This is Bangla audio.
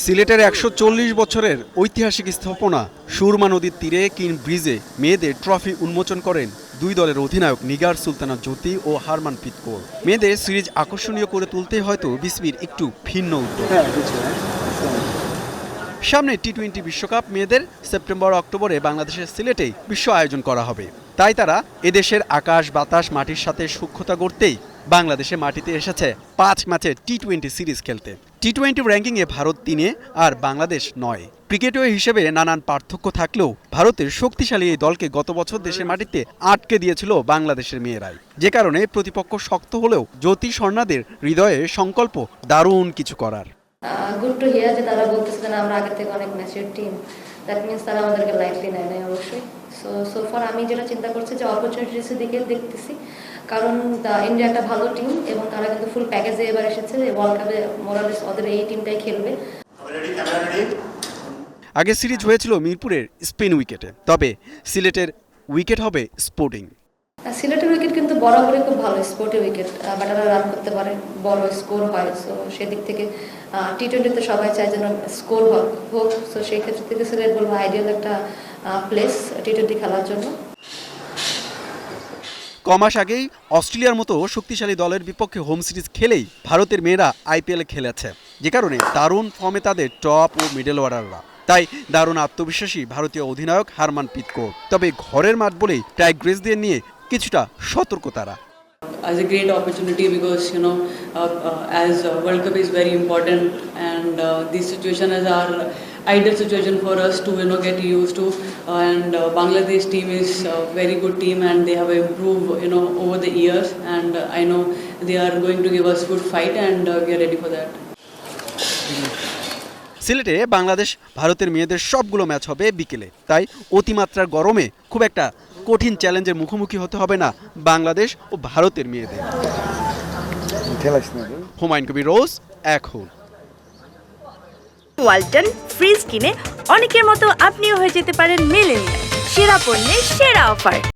সিলেটের একশো চল্লিশ বছরের ঐতিহাসিক স্থাপনা সুরমা নদীর তীরে কিন ব্রিজে মেয়েদের ট্রফি উন্মোচন করেন দুই দলের অধিনায়ক নিগার সুলতানা জ্যোতি ও হারমান পিতকোর মেয়েদের সিরিজ আকর্ষণীয় করে তুলতে হয়তো বিসিবির একটু ভিন্ন উদ্যোগ। সামনে টি টোয়েন্টি বিশ্বকাপ মেয়েদের সেপ্টেম্বর অক্টোবরে বাংলাদেশের সিলেটে বিশ্ব আয়োজন করা হবে। তাই তারা এদেশের আকাশ, বাতাস, মাটির সাথে সূক্ষ্মতা গড়তেই বাংলাদেশে মাটিতে এসেছে পাঁচ ম্যাচের টি টোয়েন্টি সিরিজ খেলতে। টি টোয়েন্টি র্যাঙ্কিংয়ে ভারত তিনে আর বাংলাদেশ নয়। ক্রিকেটীয় হিসেবে নানান পার্থক্য থাকলেও ভারতের শক্তিশালী এই দলকে গত বছর দেশের মাটিতে আটকে দিয়েছিল বাংলাদেশের মেয়েরাই। যে কারণে প্রতিপক্ষ শক্ত হলেও জ্যোতি স্বর্ণাদের হৃদয়ে সংকল্প দারুণ কিছু করার। গুড টু হিয়ার যে তারা বলতেছে না, আমরা আগের থেকে অনেক ম্যাচিউর টিম দ্যাট মিনস তারা আমাদেরকে লাইটলি নেয় নাই অবশ্যই। সো সো ফার আমি যেটা চিন্তা করছি যে অপরচুনিটিসের দিকে দেখতেছি কারণ ইন্ডিয়া একটা ভালো টিম এবং তারা কিন্তু ফুল প্যাকেজে এবার এসেছে ওয়ার্ল্ড কাপে মোরালিস ওদের এই টিমটাই খেলবে। আগে সিরিজ হয়েছিল মিরপুরের স্পেন উইকেটে তবে সিলেটের উইকেট হবে স্পোর্টিং। সিলেটের উইকেট কিন্তু বরাবরই খুব ভালো স্পোর্টি উইকেট ব্যাটাররা রান করতে পারে বড় স্কোর হয় সো সেদিক থেকে টি টোয়েন্টিতে সবাই চায় যেন স্কোর হোক সো সেই ক্ষেত্রে থেকে সিলেট বলব আইডিয়াল একটা প্লেস টি টোয়েন্টি খেলার জন্য। কমাস আগেই অস্ট্রেলিয়ার মতো শক্তিশালী দলের বিপক্ষে হোম সিরিজ খেলেই ভারতের মেয়েরা আইপিএলে খেলেছে, যে কারণে দারুণ ফর্মে তাদের টপ ও মিডল অর্ডাররা তাই দারুণ আত্মবিশ্বাসী ভারতীয় অধিনায়ক হারমান পিতকোর তবে ঘরের মাঠ বলেই টাইগ্রেসদের নিয়ে কিছুটা সতর্ক তারা as a great opportunity because you know uh, uh, as uh, World Cup is very important and uh, this situation is our ideal situation for us to you know get used to uh, and uh, Bangladesh team is a very good team and they have improved you know over the years and uh, I know they are going to give us good fight and uh, we are ready for that. সিলেটে বাংলাদেশ ভারতের মেয়েদের সবগুলো ম্যাচ হবে বিকেলে তাই অতিমাত্রার গরমে খুব একটা কঠিন চ্যালেঞ্জের মুখোমুখি হতে হবে না। বাংলাদেশ ও ভারতের মেয়েদের। হুমায়ুন কবির রোজ এখন। ওয়ালটন ফ্রিজ কিনে অনেকের মতো আপনিও হয়ে যেতে পারেন মেলেনিয়া সেরা পণ্যের সেরা অফার।